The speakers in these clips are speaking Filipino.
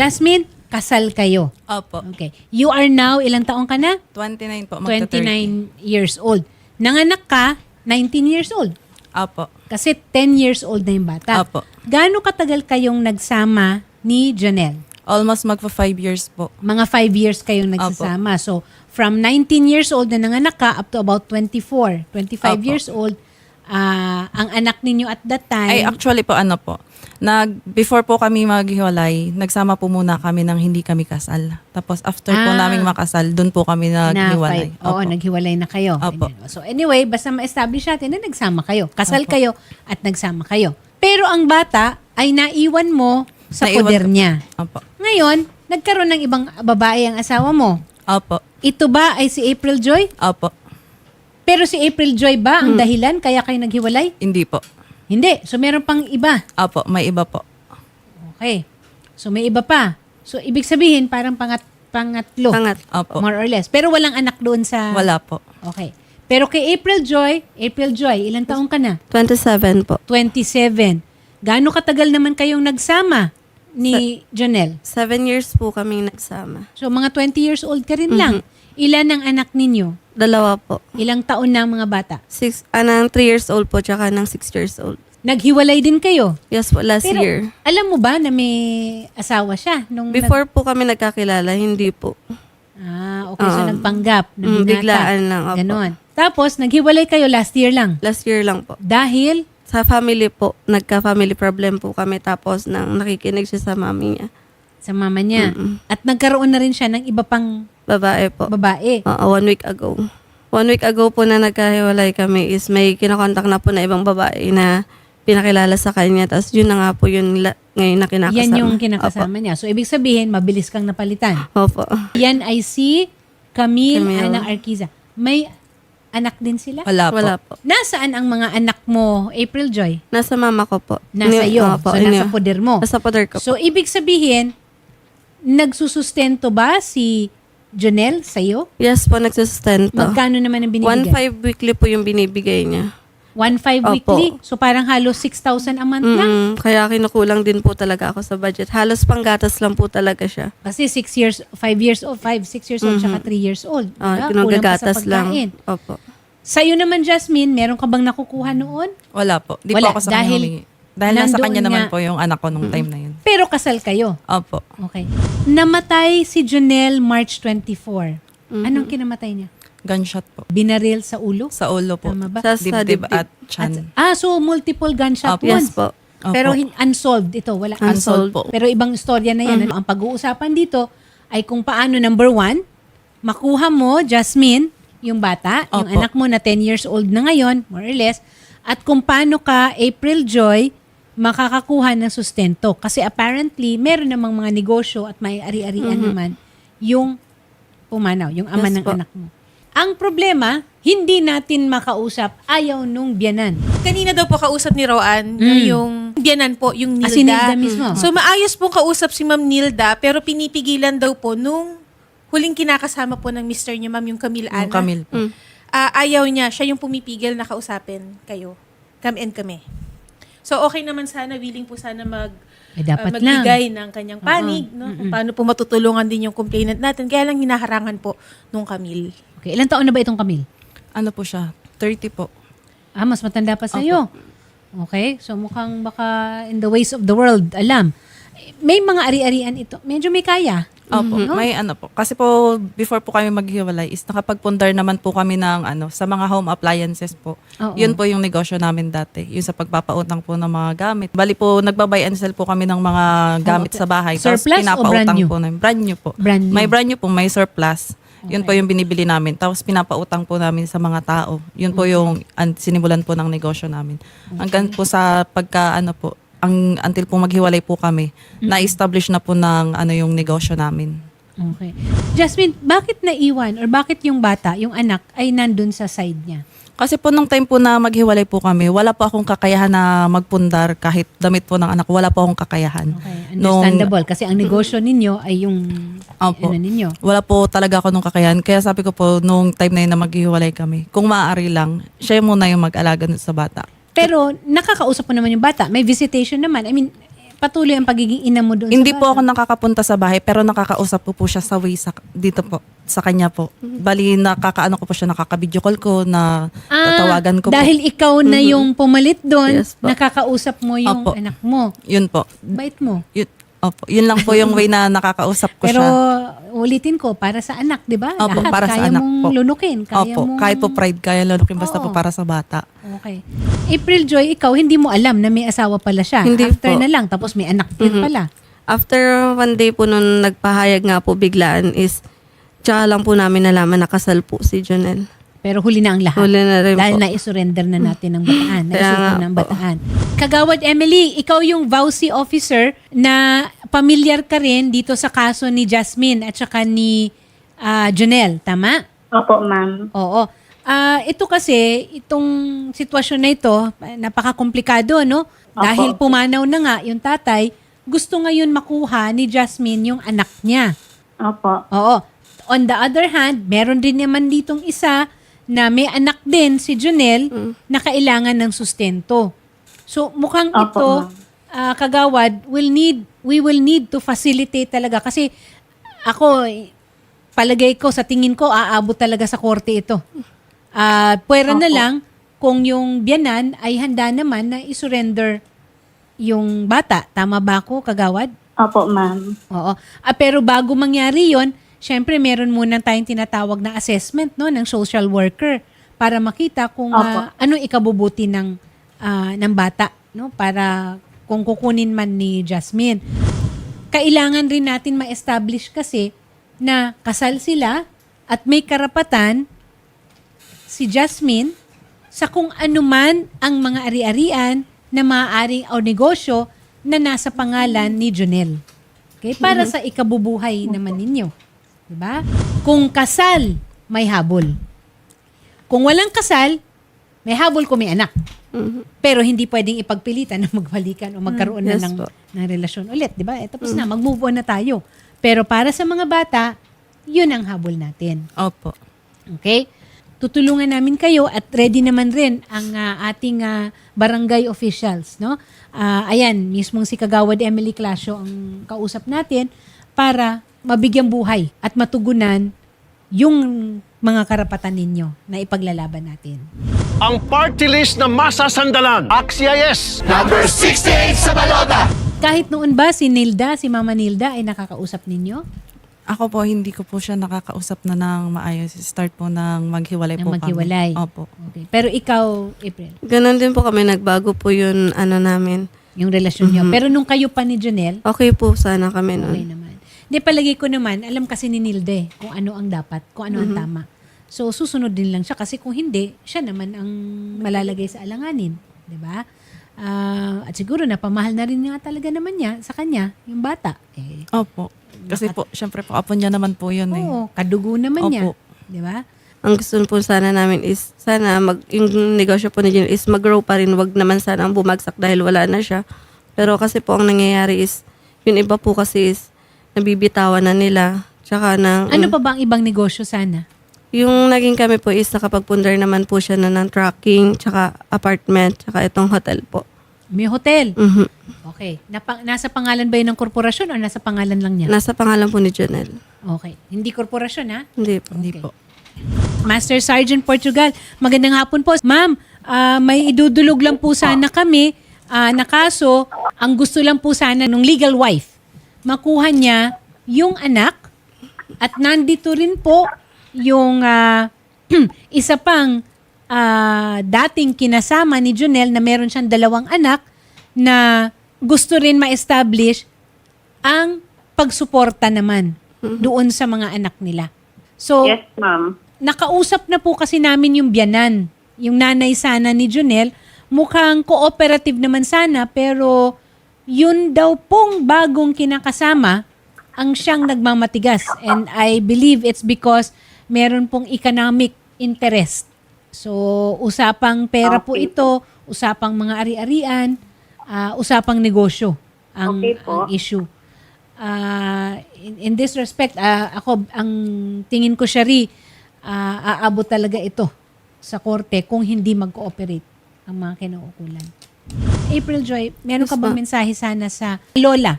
Jasmine, kasal kayo. Opo. Okay. You are now, ilang taong ka na? 29 po. Magta 30. 29 years old. Nanganak ka, 19 years old. Opo. Kasi 10 years old na yung bata. Apo. Gaano katagal kayong nagsama ni Janelle? Almost magpa 5 years po. Mga 5 years kayong nagsasama. So, from 19 years old na nanganak ka up to about 24, 25 Apo. years old, ah, ang anak ninyo at that time, Ay, actually po, ano po. Nag, before po kami maghiwalay, nagsama po muna kami ng hindi kami kasal. Tapos after po Ah. naming makasal, dun po kami na naghiwalay. five. Oo, Opo. naghiwalay na kayo. Ganyan. So anyway, basta ma-establish natin na nagsama kayo. Kasal Apo. kayo at nagsama kayo. Pero ang bata ay naiwan mo sa Naiwan poder ko- niya. Opo. Ngayon, nagkaroon ng ibang babae ang asawa mo. Opo. Ito ba ay si April Joy? Opo. Pero si April Joy ba Hmm. ang dahilan kaya kayo naghiwalay? Hindi po. Hindi. So meron pang iba. Opo, may iba po. Okay. So may iba pa. So ibig sabihin parang pangat pangatlo. Pangat. Opo. More or less. Pero walang anak doon sa Wala po. Okay. Pero kay April Joy, April Joy, ilang taong ka na? 27 po. 27. Gaano katagal naman kayong nagsama ni Janelle? Seven years po kaming nagsama. So mga 20 years old ka rin lang. Ilan ang anak ninyo? Dalawa po. Ilang taon na ang mga bata? Six, anang 3 years old po, tsaka ng 6 years old. Naghiwalay din kayo? Yes po, last Pero year. alam mo ba na may asawa siya? Nung Before po kami nagkakilala, hindi po. nag- ah, okay. So Oo. nagpanggap. Na Mm, biglaan lang, opo. Ganon. Tapos, naghiwalay kayo last year lang. Last year lang po. Dahil, Sa family po, nagka-family problem po kami tapos nang nakikinig siya sa mami niya. sa mama niya. At nagkaroon na rin siya ng iba pang Babae po. babae. Oo, one week ago. One week ago po na nagkahiwalay kami is may kinakontak na po na ibang babae na pinakilala sa kanya. Tapos yun na nga po yun la- ngayon na kinakasama. Yan yung kinakasama niya. So, ibig sabihin, mabilis kang napalitan. Opo. Opo. Yan ay si Camille, Camille. Ana Arquiza. May anak din sila? Wala po. Wala po. Nasaan ang mga anak mo, April Joy? Nasa mama ko po. Nasa Ini- iyo. Opo, so, nasa poder mo. Nasa poder ko po. So, ibig sabihin, nagsusustento ba si Jonel sa'yo? Yes po, nagsusustento. Magkano naman ang binibigay? 1.5 weekly po yung binibigay niya. 1.5 Opo. weekly? So, parang halos 6,000 a month lang? Mm, kaya kinukulang din po talaga ako sa budget. Halos panggatas lang po talaga siya. Kasi 6 years, 5 years old, 5, 6 years old, tsaka 3 years old. Mhm. Ah, Diba? Kulang pa sa kinugagatas lang. Opo. Sa'yo naman, Jasmine, meron ka bang nakukuha noon? Wala po. Di Wala, po ako sa dahil kanya humingi. Dahil nasa kanya naman nga- po yung anak ko nung time na yun. Pero kasal kayo. Opo. Okay. Namatay si Jonel March 24. Mhm. Anong kinamatay niya? Gunshot po. Binaril sa ulo? Sa ulo po. Tama ba? Sa, sa Dibdib dibdib. at chan. Ah, so multiple gunshot Opo. wounds. Yes po. Opo. Pero hin- unsolved ito. Wala. Unsolved po. Pero ibang istorya na yan. Ano? Ang pag-uusapan dito ay kung paano, number one, makuha mo, Jasmine, yung bata, yung Opo. anak mo na 10 years old na ngayon, more or less, at kung paano ka, April Joy, makakakuha ng sustento. Kasi apparently, meron namang mga negosyo at may ari-arian naman yung pumanaw, yung ama Yes ng po. anak mo. Ang problema, hindi natin makausap ayaw nung biyanan. Kanina daw po kausap ni Roan Mm. yung biyanan po, yung Nilda. si Nilda mismo. So maayos pong kausap si Ma'am Nilda pero pinipigilan daw po nung huling kinakasama po ng Mr. niya, Ma'am, yung Camille Ana. Yung Camille po. Mm. Ah, ayaw niya, siya yung pumipigil na kausapin kayo. Come and kami. So okay naman sana, willing po sana mag Eh, dapat lang. magbigay ng kanyang panig, no? Kung paano po matutulungan din yung complainant natin. Kaya lang hinaharangan po nung Camille. Okay, ilang taon na ba itong Camille? Ano po siya? 30 po. Ah, mas matanda pa sa'yo. Okay, so mukhang baka in the ways of the world, alam. May mga ari-arian ito. Medyo may kaya. Opo, may ano po. Kasi po, before po kami maghiwalay, is nakapagpundar naman po kami ng ano, sa mga home appliances po. Oo. Yun po yung negosyo namin dati. Yung sa pagpapautang po ng mga gamit. Bali po, nagbabay and sell po kami ng mga gamit sa bahay. Tapos Surplus o pinapautang brand new? po namin. Brand new po. Brand new. May brand new po, may surplus. Yun po yung binibili namin. Tapos pinapautang po namin sa mga tao. Yun po yung an, sinimulan po ng negosyo namin. Hanggang po sa pagka ano po, ang until po maghiwalay po kami, na-establish na po ng ano yung negosyo namin. Okay. Jasmine, bakit naiwan or bakit yung bata, yung anak, ay nandun sa side niya? Kasi po nung time po na maghiwalay po kami, wala po akong kakayahan na magpundar kahit damit po ng anak. Wala po akong kakayahan. Okay, Nung- understandable. Kasi ang negosyo ninyo ay yung Opo. ano ninyo. Wala po talaga ako nung kakayahan. Kaya sabi ko po, nung time na yun na maghiwalay kami, kung maaari lang, siya muna yung mag-alaga sa bata. Pero nakakausap mo naman yung bata. May visitation naman. I mean, patuloy ang pagiging ina mo doon Hindi sa po bata? ako nakakapunta sa bahay pero nakakausap ko po siya sa way sa, dito po sa kanya po. Bali nakakaano ko po siya nakaka-video call ko na tatawagan ko Ah, dahil po. ikaw na yung pumalit doon, Yes po. nakakausap mo yung Opo. anak mo. Yun po. Bait mo. Yun, opo, yun lang po yung way na nakakausap ko Pero siya. ulitin ko, para sa anak, di ba? Opo, Lahat para sa kaya anak mong po. lunukin. Kaya Opo, mong... kahit po pride kaya lulukin basta Oo. po para sa bata. Okay. April Joy, ikaw hindi mo alam na may asawa pala siya. Hindi After po. na lang, tapos may anak din Mhm. pala. After one day po nung nagpahayag nga po biglaan is tsaka lang po namin nalaman nakasal po si Jonel. Pero huli na ang lahat. Huli na rin Dahil po. na-surrender na natin ng bataan. Na-surrender na ng po. bataan. Kagawad Emily, ikaw yung VAUSI officer na pamilyar ka rin dito sa kaso ni Jasmine at saka ni ah, Jonel. Tama? Opo, ma'am. Oo. Ah, ito kasi, itong sitwasyon na ito, napaka-komplikado, no? Dahil pumanaw na nga yung tatay, gusto ngayon makuha ni Jasmine yung anak niya. Opo. Oo. On the other hand, meron din naman ditong isa na may anak din, si Junel, na kailangan ng sustento. So, mukhang Opo, ito, ah, kagawad, will need, we will need to facilitate talaga. Kasi ako, palagay ko, sa tingin ko, aabot talaga sa korte ito. Ah, pwera na Opo. lang kung yung biyanan ay handa naman na isurrender yung bata. Tama ba ako, kagawad? Opo, ma'am. Oo. Ah, pero bago mangyari yon, syempre meron muna tayong tinatawag na assessment no ng social worker para makita kung Opo. ah, ano ikabubuti ng ah, ng bata no para kung kukunin man ni Jasmine. Kailangan rin natin ma-establish kasi na kasal sila at may karapatan si Jasmine sa kung ano man ang mga ari-arian na maaaring o negosyo na nasa pangalan ni Jonel. Okay? Para sa ikabubuhay naman ninyo. Diba? Kung kasal, may habol. Kung walang kasal, may habol kung may anak. Pero hindi pwedeng ipagpilitan na magbalikan o magkaroon Mm, yes na ng, po. ng relasyon ulit. Diba? Eh, tapos na, mag-move on na tayo. Pero para sa mga bata, yun ang habol natin. Opo. Okay? Tutulungan namin kayo at ready naman rin ang ah, ating ah, barangay officials, no? Ah, ayan, mismong si Kagawad Emily Clasio ang kausap natin para mabigyan buhay at matugunan yung mga karapatan ninyo na ipaglalaban natin. ang party list na masasandalan. Axia yes! Kahit noon ba si Nilda, si Mama Nilda ay nakakausap ninyo? Ako po, hindi ko po siya nakakausap na ng maayos. Start po ng maghiwalay Na po maghiwalay. kami. Opo. Okay. Pero ikaw, April, Ganon din po kami, nagbago po yun, ano namin. yung relasyon nyo. Pero nung kayo pa ni Janelle, Okay po sana kami nun. Okay naman. Hindi, palagi ko naman, alam kasi ni Nilde kung ano ang dapat, kung ano ang tama. So, susunod din lang siya kasi kung hindi, siya naman ang malalagay sa alanganin. Di ba? Ah, at siguro napamahal na rin nga talaga naman niya sa kanya, yung bata. Eh, Opo. Kasi po, syempre po, apo niya naman po yun eh. oo, kadugo naman niya. Opo. Di ba? Ang gusto po sana namin is, sana mag, yung negosyo po ni Jun is mag-grow pa rin. Wag naman sana ang bumagsak dahil wala na siya. Pero kasi po ang nangyayari is, yung iba po kasi is, nabibitawan na nila. Tsaka ng, Ano pa ba ang ibang negosyo sana? yung naging kami po is nakapagpundar naman po siya na ng trucking, tsaka apartment, tsaka itong hotel po. May hotel. Mhm. Okay. Napa- nasa pangalan ba yun ng korporasyon o nasa pangalan lang niya? Nasa pangalan po ni Jonel. Okay. Hindi korporasyon ha? Hindi po. Hindi po. Master Sergeant Portugal, magandang hapon po. Ma'am, ah, may idudulog lang po sana kami ah, na kaso, ang gusto lang po sana ng legal wife, makuha niya yung anak at nandito rin po yung ah, isa pang ah, dating kinasama ni Junel na meron siyang dalawang anak na gusto rin ma-establish ang pagsuporta naman doon sa mga anak nila. So, Yes, ma'am. nakausap na po kasi namin yung biyanan. Yung nanay sana ni Junel, mukhang cooperative naman sana, pero yun daw pong bagong kinakasama ang siyang nagmamatigas. And I believe it's because meron pong economic interest. So, usapang pera po Okay ito, usapang mga ari-arian, ah, usapang negosyo ang, Okay po. ang issue. Ah, in, in this respect, ah, ako, ang tingin ko, Shari, ah, aabot talaga ito sa korte kung hindi mag-cooperate ang mga kinaukulan. April Joy, meron ka bang ma'am. mensahe sana sa lola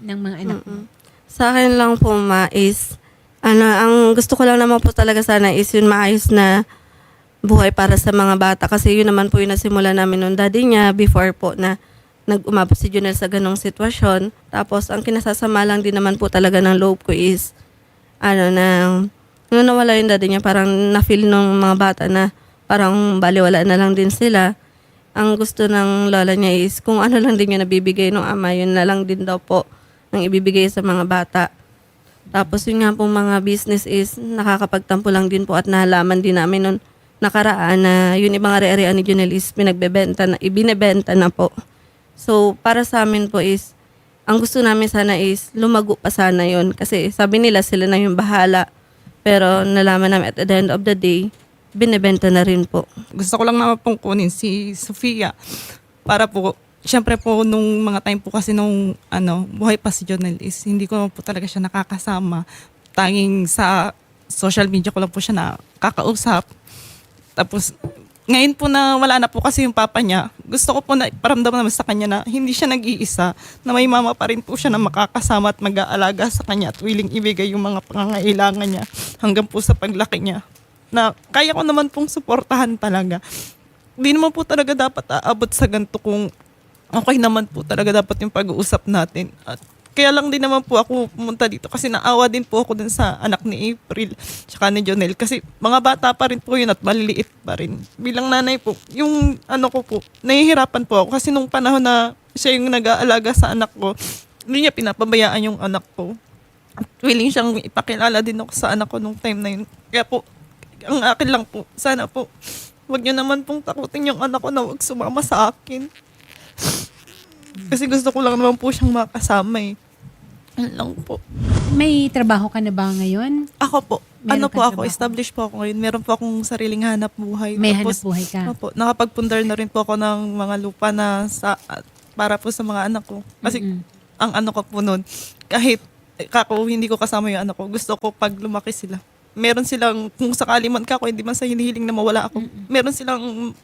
ng mga anak mo? Sa akin lang po ma is, ano, ang gusto ko lang naman po talaga sana is yung maayos na buhay para sa mga bata. Kasi yun naman po yung nasimula namin nung daddy niya before po na nag-umabot si Junel sa ganong sitwasyon. Tapos, ang kinasasama lang din naman po talaga ng loob ko is, ano, na, nung nawala yung daddy niya, parang na-feel ng mga bata na parang baliwala na lang din sila. Ang gusto ng lola niya is, kung ano lang din yung nabibigay ng ama, yun na lang din daw po ang ibibigay sa mga bata. Tapos yun nga pong mga business is nakakapagtampo lang din po at nahalaman din namin nun nakaraan na yun ibang ari-arian ni Junel is pinagbebenta na, ibinebenta na po. So, para sa amin po is, ang gusto namin sana is lumago pa sana yun. Kasi sabi nila sila na yung bahala. Pero nalaman namin at the end of the day, binebenta na rin po. Gusto ko lang naman pong kunin si Sofia para po, syempre po nung mga time po kasi nung ano, buhay pa si Jonel hindi ko po talaga siya nakakasama. Tanging sa social media ko lang po siya nakakausap. Tapos ngayon po na wala na po kasi yung papa niya, gusto ko po na paramdaman naman sa kanya na hindi siya nag-iisa, na may mama pa rin po siya na makakasama at mag-aalaga sa kanya at willing ibigay yung mga pangangailangan niya hanggang po sa paglaki niya. Na kaya ko naman pong suportahan talaga. Hindi naman po talaga dapat aabot sa ganito kung okay naman po talaga dapat yung pag-uusap natin. At kaya lang din naman po ako pumunta dito kasi naawa din po ako dun sa anak ni April tsaka ni Jonel kasi mga bata pa rin po yun at maliliit pa rin. Bilang nanay po, yung ano ko po, nahihirapan po ako kasi nung panahon na siya yung nag-aalaga sa anak ko, hindi niya pinapabayaan yung anak ko. At willing siyang ipakilala din ako sa anak ko nung time na yun. Kaya po, ang akin lang po, sana po, wag niyo naman pong takutin yung anak ko na wag sumama sa akin. Kasi gusto ko lang naman po siyang makasama eh. Yun lang po. May trabaho ka na ba ngayon? Ako po, Meron ano po ako, trabaho? established po ako ngayon. Meron po akong sariling hanap buhay. May hanap Tapos, buhay ka. Opo, nakapagpundar na rin po ako ng mga lupa na sa para po sa mga anak ko. Kasi Mm-mm. ang ano ko po noon, kahit eh, kako hindi ko kasama yung anak ko, gusto ko pag lumaki sila. Meron silang, kung sakali man kako, hindi man sa hinihiling na mawala ako, meron silang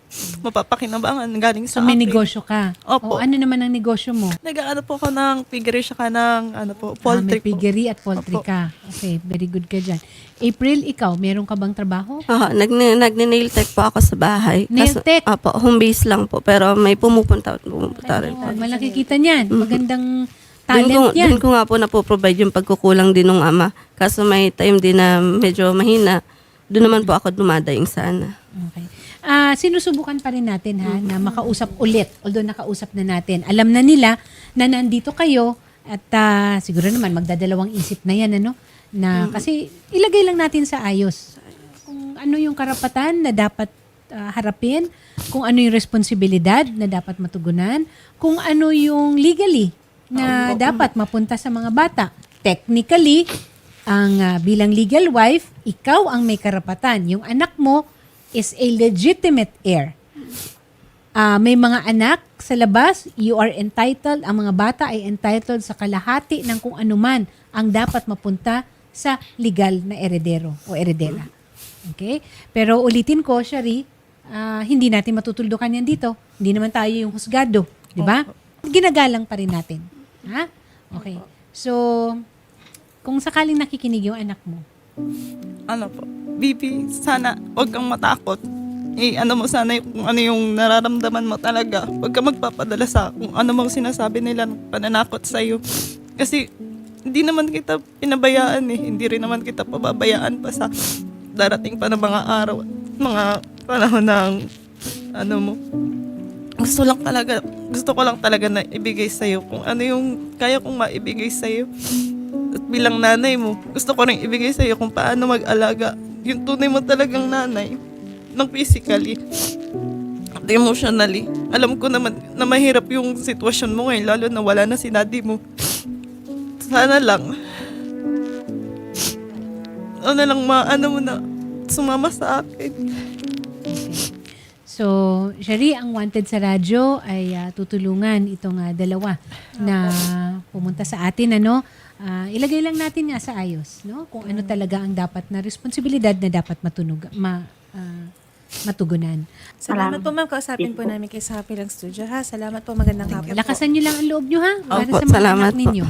mapapakinabangan galing So sa may akin. negosyo ka. O Opo. ano naman ang negosyo mo? Nag-ano po ako ng piggery siya ng ano po, Ah, may poultry po. piggery at poultry Opo. ka. Okay, very good ka dyan. April, ikaw, meron ka bang trabaho? Oo, nag, nagne-nail tech po ako sa bahay. Nail Kaso- tech? Opo, home base lang po. Pero may pumupunta at pumupunta rin po. Oh, malaki kita niyan. Magandang Doon ko, talent yan. doon ko nga po napoprovide yung pagkukulang din ng ama. Kaso may time din na medyo mahina. Doon naman po ako dumadaing sana. Okay. Ah, sinusubukan pa rin natin ha na makausap ulit. Although nakausap na natin. Alam na nila na nandito kayo at ah, siguro naman magdadalawang isip na yan ano na kasi ilagay lang natin sa ayos kung ano yung karapatan na dapat ah, harapin, kung ano yung responsibilidad na dapat matugunan, kung ano yung legally na dapat mapunta sa mga bata. Technically, ang ah, bilang legal wife, ikaw ang may karapatan. Yung anak mo is a legitimate heir. Ah, may mga anak sa labas, you are entitled, ang mga bata ay entitled sa kalahati ng kung anuman ang dapat mapunta sa legal na eredero o eredera. Okay? Pero ulitin ko, Shari, ah, hindi natin matutuldukan yan dito. Hindi naman tayo yung husgado. Di ba? Ginagalang pa rin natin. Ha? Okay. So, kung sakaling nakikinig yung anak mo, ano po, Bibi, sana wag kang matakot. Eh, ano mo sana yung, kung ano yung nararamdaman mo talaga. Huwag ka magpapadala sa kung ano mang sinasabi nila ng pananakot sa'yo. Kasi hindi naman kita pinabayaan eh. Hindi rin naman kita pababayaan pa sa darating pa na mga araw, mga panahon ng ano mo. Gusto lang talaga, gusto ko lang talaga na ibigay sa'yo kung ano yung kaya kong maibigay sa'yo. At bilang nanay mo, gusto ko rin ibigay sa'yo kung paano mag-alaga. Yung tunay mo talagang nanay, ng physically, at emotionally. Alam ko naman na mahirap yung sitwasyon mo ngayon, lalo na wala na si daddy mo. Sana lang, ano lang ma, ano mo na, sumama sa akin. So, Shari, ang wanted sa radyo ay ah, tutulungan itong ah, dalawa na pumunta sa atin ano. Ah, ilagay lang natin nga sa ayos, no? Kung ano talaga ang dapat na responsibilidad na dapat matunog ma ah, matugunan. Salamat po ma'am. Kausapin po namin kay sa Happy Lang Studio ha. Salamat po. Magandang hapon po. Lakasan niyo lang ang loob niyo ha. Para Opo, sa mga salamat anak po. ninyo.